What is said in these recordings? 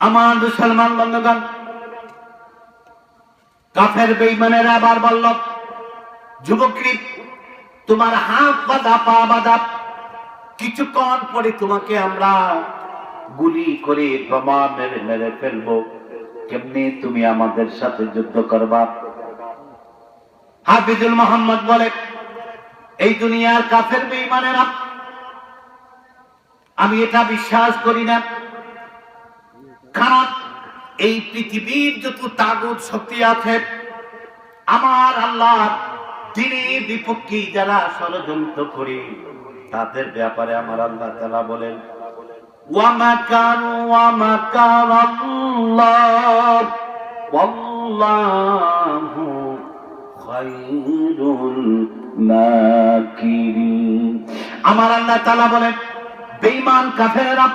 আমার মুসলমান বন্ধুগণ, কাফের বেইমানেরা আবার বলল যুবকরি তোমার হাত বাঁধা, পা বাঁধা, কিছুক্ষণ পরে তোমাকে আমরা গুলি করে বোমা মেরে মেরে ফেলব। কেমনি তুমি আমাদের সাথে যুদ্ধ করবা? হাফিজুল মোহাম্মদ বলে, এই দুনিয়ার কাফের বেইমানেরা আমি এটা বিশ্বাস করি না। কারণ এই পৃথিবীর যত তাগুদ শক্তি আছে আমার আল্লাহ তিনি বিপক্ষী যারা ষড়যন্ত্র করি তাদের ব্যাপারে আমার আল্লাহ তালা বলেন وَمَكَرُوا وَمَكَرَ اللَّهُ وَاللَّهُ خَيْرُ الْمَاكِرِينَ আমার আল্লাহ তাআলা বলেন বেঈমান কাফেররা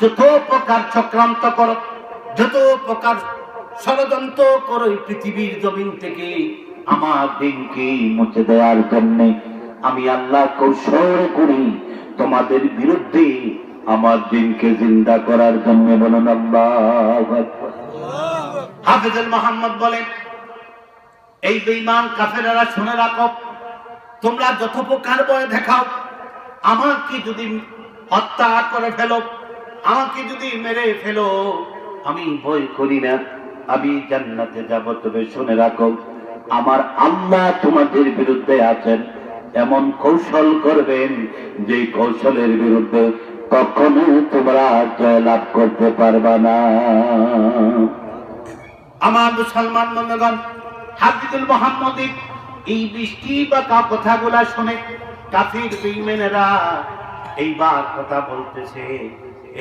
যত প্রকার চক্রান্ত করো, যত প্রকার ষড়যন্ত্র করো পৃথিবীর জমিন থেকে, আমার দিনকে মুছে দেওয়ার জন্য আমি আল্লাহ কৌশল করি। তোমাদের বিরুদ্ধে আমার দিনকে জিন্দা করার জন্য বলুন হাফিজুল মোহাম্মদ বলেন, এই বেঈমান কাফেরেরা শুনে রাখো, তোমরা যত প্রকার বয় দেখাও, আমাকে যদি হত্যা করে ফেলো আমাকে যদি মেরে ফেলো, আমি ভয় করি না। আমি জান্নাতে যাব, তবে শুনে রাখো, আমার আল্লাহ তোমাদের বিরুদ্ধে আছেন। এমন কৌশল করবেন যে কৌশলের বিরুদ্ধে কখনো তোমরা জয়লাভ করতে পারবা না। আমার মুসলমান বন্ধুগণ, হাফিজুল মোহাম্মদ, এই বৃষ্টি বা কা কথাগুলা শুনে কাফির বেঈমানেরা এইবার কথা বলতেছে।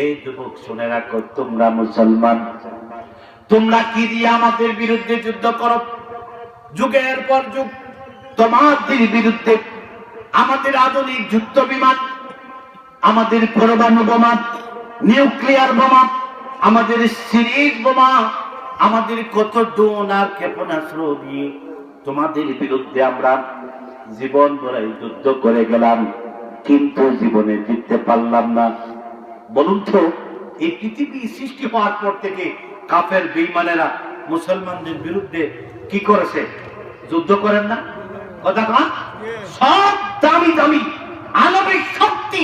এই যুবক, শুনে রাখো, তোমরা মুসলমান। তোমরা কি দিয়ে আমাদের বিরুদ্ধে যুদ্ধ করো? যুগের পর যুগ, তোমাদের বিরুদ্ধে আমাদের আধুনিক যুদ্ধ বিমান, আমাদের পরমাণু বোমা, নিউক্লিয়ার বোমা, আমাদের সিরিজ বোমা, আমাদের কত ডোন আর ক্ষেপণাস্ত্র দিয়ে তোমাদের বিরুদ্ধে আমরা জীবন ধরে যুদ্ধ করে গেলাম, কিন্তু জীবনে জিততে পারলাম না। বলুন তো, এই পৃথিবী সৃষ্টি হওয়ার পর থেকে কাফের বেইমানেরা মুসলমানদের বিরুদ্ধে কি করেছে? যুদ্ধ করেন না? কথা সব দামি দামি আলমিক শক্তি,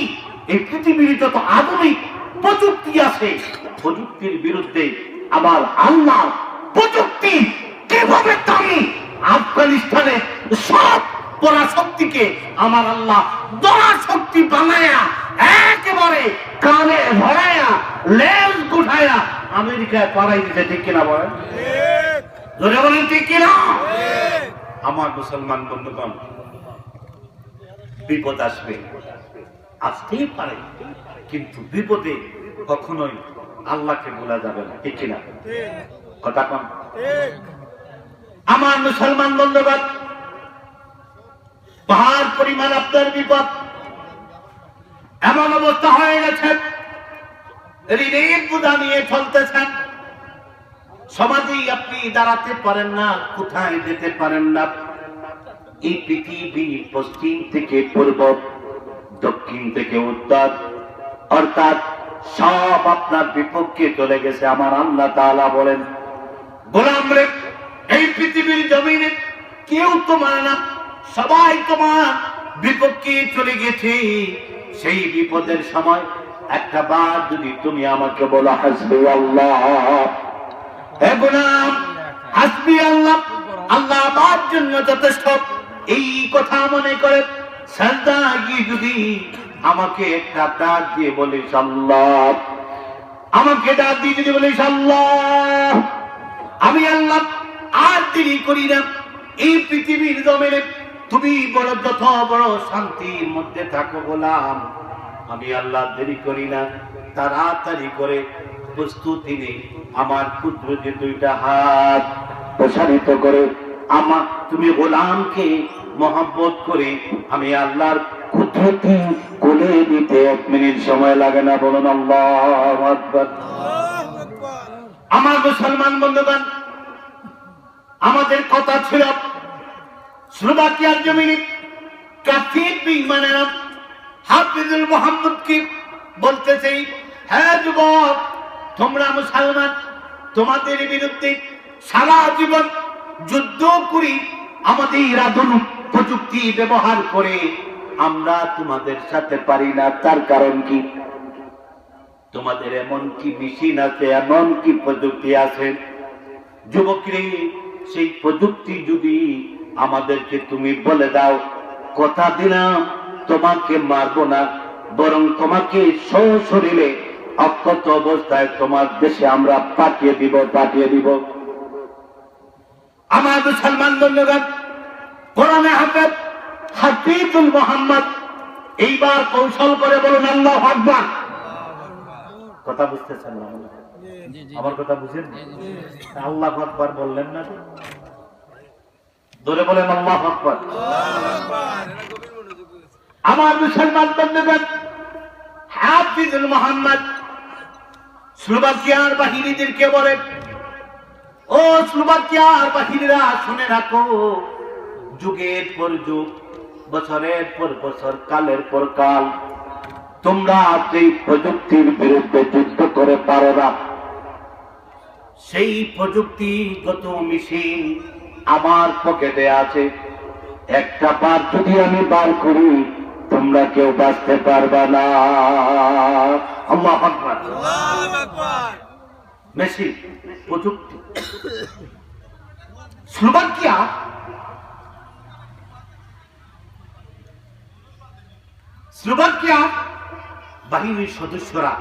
এই পৃথিবীর যত আধুনিক প্রযুক্তি আছে, প্রযুক্তির বিরুদ্ধে আবার আল্লাহ প্রযুক্তি কীভাবে দামি? আফগানিস্তানে সব পরাশক্তিকে আমার আল্লাহ দরা শক্তি বানায়া একেবারে কানে ভরায়া লেজ গুঠায়া আমেরিকায় পাড়াই দিতে ঠিক কিনা বলেন? ধরে বলেন, ঠিক কিনা? আমার মুসলমান বন্ধুগণ, বিপদ আসবে, আসতেই পারে, কিন্তু বিপদে কখনোই আল্লাহকে ভোলা যাবে না, ঠিক কিনা? কথা কন। আমার মুসলমান বন্ধুগণ, পাহাড় পরিমাণ আপনার বিপদ এমন অবস্থা হয়ে গেছে। ঋণের বোঝা নিয়ে চলতেছেন। সমাজেই আপনি দাঁড়াতে পারেন না, কোথায় যেতে পারেন না। এই পৃথিবী পশ্চিম থেকে পূর্ব, দক্ষিণ থেকে উত্তর, অর্থাৎ সব আপনার বিপক্ষে চলে গেছে। আমার আল্লাহ তাআলা বলেন, গোলাম রে, এই পৃথিবীর জমিনে কেউ তো মানে না, সবাই তোমার বিপক্ষে চলে গেছে। সেই বিপদের সময় একটা বার যদি তুমি আমাকে বলো হাসবি আল্লাহ হাসবি আল্লাহ আল্লাহ আমার জন্য যথেষ্ট। এই কথা মনে করে সাজদা গিয়ে যদি আমাকে একটা ডাক দিয়ে বলিস আল্লাহ আমাকে ডাক দিয়ে যদি বলিস আল্লাহ আমি আল্লাহ আর দেরি করি না। এই পৃথিবীর জমিনে তুমি বড় যত বড় শান্তির মধ্যে থাকো গোলাম। আমি আল্লাহ দেরি করি না, তাড়াতাড়ি করে প্রস্তুতি নেই আমার ক্ষুদ্র যে দুইটা হাত প্রসারিত করে। আমার তুমি গোলামকে মহব্বত করে আমি আল্লাহর কুদরতি কোলে দিতে এক মিনিট সময় লাগে না, বলুন আল্লাহ আমার মুসলমান বন্ধুগণ, আমাদের কথা ছিল স্লোভাকিয়ার জমিনে কাফির বিমানেরা হাফিজুল মোহাম্মদকে বলতেছে হ্যাঁ যুবক, তোমরা মুসলমান, তোমাদের বিরুদ্ধে সারা জীবন যুদ্ধ করি আমাদের আধুনিক প্রযুক্তি ব্যবহার করে আমরা তোমাদের সাথে পারি না। তার কারণ কি? তোমাদের এমন কি মেশিন আছে, এমন কি প্রযুক্তি আছে? যুবকরে, সেই প্রযুক্তি যদি আমাদেরকে তুমি বলে দাও কথা দিলাম তোমাকে মারবো না বরং তোমাকে সশরীরে অক্ষত অবস্থায় তোমার দেশে আমরা পাঠিয়ে দিব পাঠিয়ে দিব। আমার মুসলমান বন্ধুগণ কোরআনে হাফেজ হাফিজুল মোহাম্মদ এইবার কৌশল করে বলুন আল্লাহ আকবার। কথা বুঝতেছেন না? আমার কথা বুঝেন? আল্লাহ আকবার বললেন না? ধরে বলেন আল্লাহ আকবার। আমার মুসলমান বন্ধুগণ, হাফিজুল মোহাম্মদ স্লোভাকিয়ার বাহিনীদেরকে বলে, ও স্লোভাকিয়ার বাহিনীরা, শুনে রাখো, যুগের পর যুগ, বছরের পর বছর, কালের পর কাল, তোমরা যেই প্রযুক্তির বিরুদ্ধে যুদ্ধ করে পারো না, সেই প্রযুক্তিগত মেশিন আমার পকেটে আছে। একটা বার যদি আমি বার করি, তোমরা কেউ বাঁচতে পারবে না। আল্লাহ প্রযুক্তি। স্লোভাকিয়া। স্লোভাকিয়া, বাহিনীর সদস্যরা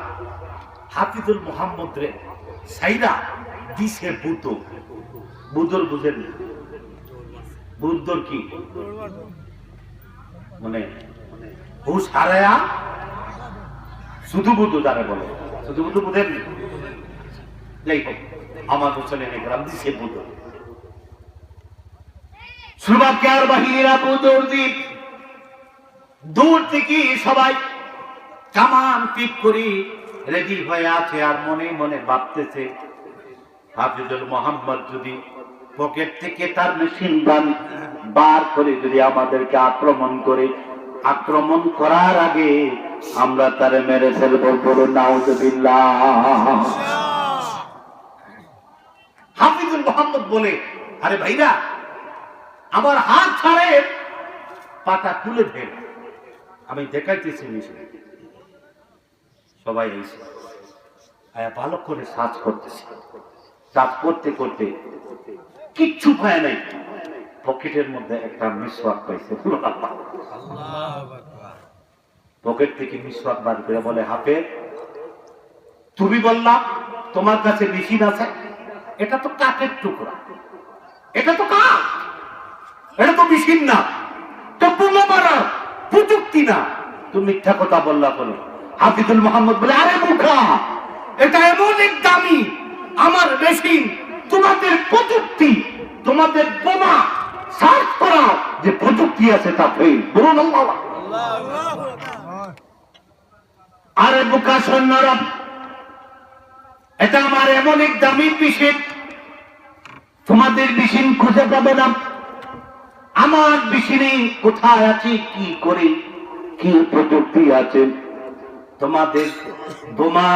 হাফিজুল মোহাম্মদ রে সাইরা দিছে বুদ্ধ বুদ্ধর বুঝেন বুদ্ধর কি? মানে হুশ হারায়া শুধু বুদ্ধ বলে। শুধু বুদ্ধ গ্রাম দিছে বুদ্ধ। স্লোভাকিয়ার বাহিনীরা বুদ্ধর দূর থেকে সবাই কামান পিক করি রেডি হয়ে আছে আর মনে মনে ভাবতেছে, হাফিজুল মোহাম্মদ যদি পকেট থেকে তার মেশিন গান বার করে যদি আমাদেরকে আক্রমণ করে, আক্রমণ করার আগে আমরা তারে মেরে ফেলব বলুন হাফিজুল মোহাম্মদ বলে, আরে ভাইরা, আমার হাত ছাড়ে, পাটা খুলে ফেল। আমি দেখাইতেছি মিশন। সবাই এসে ভালো করে সাজ করতেছে। সাজ করতে করতে কিচ্ছু পায় নাই। পকেটের মধ্যে একটা মিসওয়াক পাইছে। পকেট থেকে মিসওয়াক বার করে বলে হাফে তুমি বললাম তোমার কাছে মেশিন আছে? এটা তো কাঠের টুকরা। এটা তো কাঠ। এটা তো মেশিন না। তো বোমা প্রযুক্তি না। তুমি মিথ্যা কথা বললা বলো। হাফিজুল মোহাম্মদ বলে, আরে মুখা, এটা এমন এক দামি আমার মেশিন, তোমাদের প্রযুক্তি, তোমাদের বোমা, সার্চ করা যে প্রযুক্তি আছে তা ফেল। বলুন আরে বোকা সৈন্যরা এটা আমার এমন এক দামি মেশিন। তোমাদের মেশিন খুঁজে পাবে না। আমার মেশিনে কোথায় আছে, কি করে, কি প্রযুক্তি আছে? তোমাদের বোমা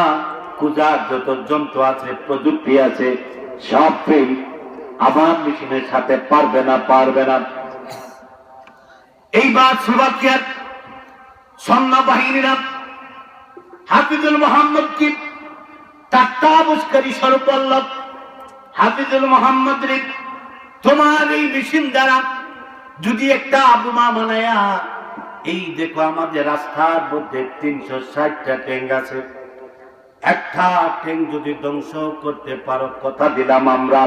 কুজার যত যন্ত্র আছে, প্রযুক্তি আছে, সব ফেল। আমার মেশিনের সাথে পারবে না পারবে না। এইবার সুবাকিয়ার সৈন্য বাহিনীরা হাফিজুল মোহাম্মদ কি তাত্তাবস্কারী সর্বল্লভ হাফিজুল মোহাম্মদ রে, তোমার এই মেশিন দ্বারা যদি একটা বোমা বানায়া এই দেখো আমাদের রাস্তার মধ্যে তিনশো ষাটটা ট্যাঙ্ক আছে। একটা ট্যাঙ্ক যদি ধ্বংস করতে পারো, কথা দিলাম আমরা।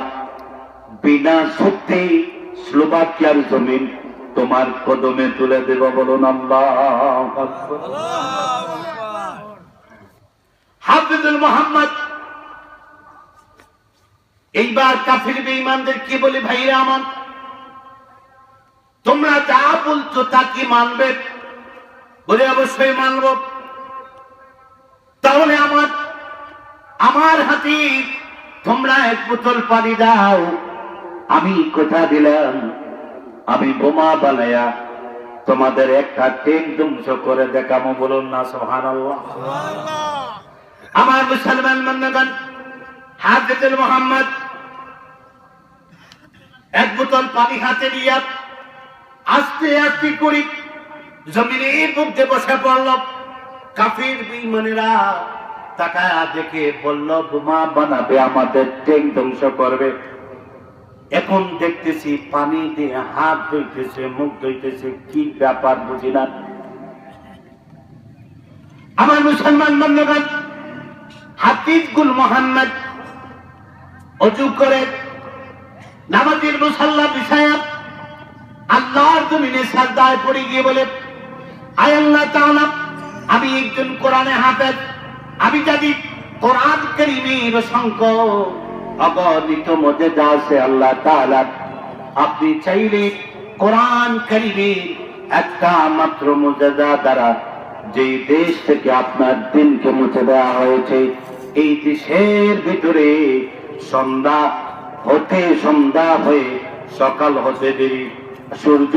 বিনা সত্যি স্লোভাকিয়ার জমিন তোমার কদমে তুলে দেব বলুন। হাফিজুল মোহাম্মদ, এইবার কাফির বেঈমানদের কি বলে ভাইরা আমার? তোমরা যা বলছো তা কি মানবে? বলে অবশ্যই মানব। তাহলে আমার আমার হাতে তোমরা এক বোতল পানি দাও। আমি কথা দিলাম আমি বোমা বানায়া তোমাদের একটা ট্রেন ধ্বংস করে দেখামো বলুন না সোহান আমার মুসলমান বন্ধুগণ হাফিজুল মোহাম্মদ এক বোতল পানি হাতে নিয়ে আস্তে আস্তে করি জমিনের মধ্যে বসে পড়ল। কাফির বিমানেরা দেখে বলল, বোমা বানাবে আমাদের, ট্যাঙ্ক ধ্বংস করবে। এখন দেখতেছি পানি দিয়ে হাত ধুইতেছে, মুখ ধুইতেছে, কি ব্যাপার বুঝি না। আমার মুসলমান বন্ধুগণ গুল মোহাম্মদ অজু করে নামাজের মুসাল্লা বিষয়া আল্লাহর জমিনে সাজদায় পড়ে গিয়ে বলে, আয় আল্লাহ আমি একজন কোরআনে হাফেজ আমি যদি কোরআন করিমের সংখ্য অগণিত মধ্যে আছে আল্লাহ আপনি চাইলে কোরআন করিমের একটা মাত্র মর্যাদা দ্বারা যে দেশ থেকে আপনার দিনকে মুছে দেওয়া হয়েছে, এই দেশের ভিতরে সন্ধ্যা হতে সন্ধ্যা হয়ে সকাল হতে দেরি, সূর্য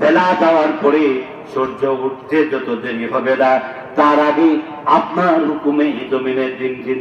বেলা যাওয়ার পরে সূর্য উঠতে যত দেরি হবে না। তার আগে আপনার হুকুমে জমিনের দিন জিন্দা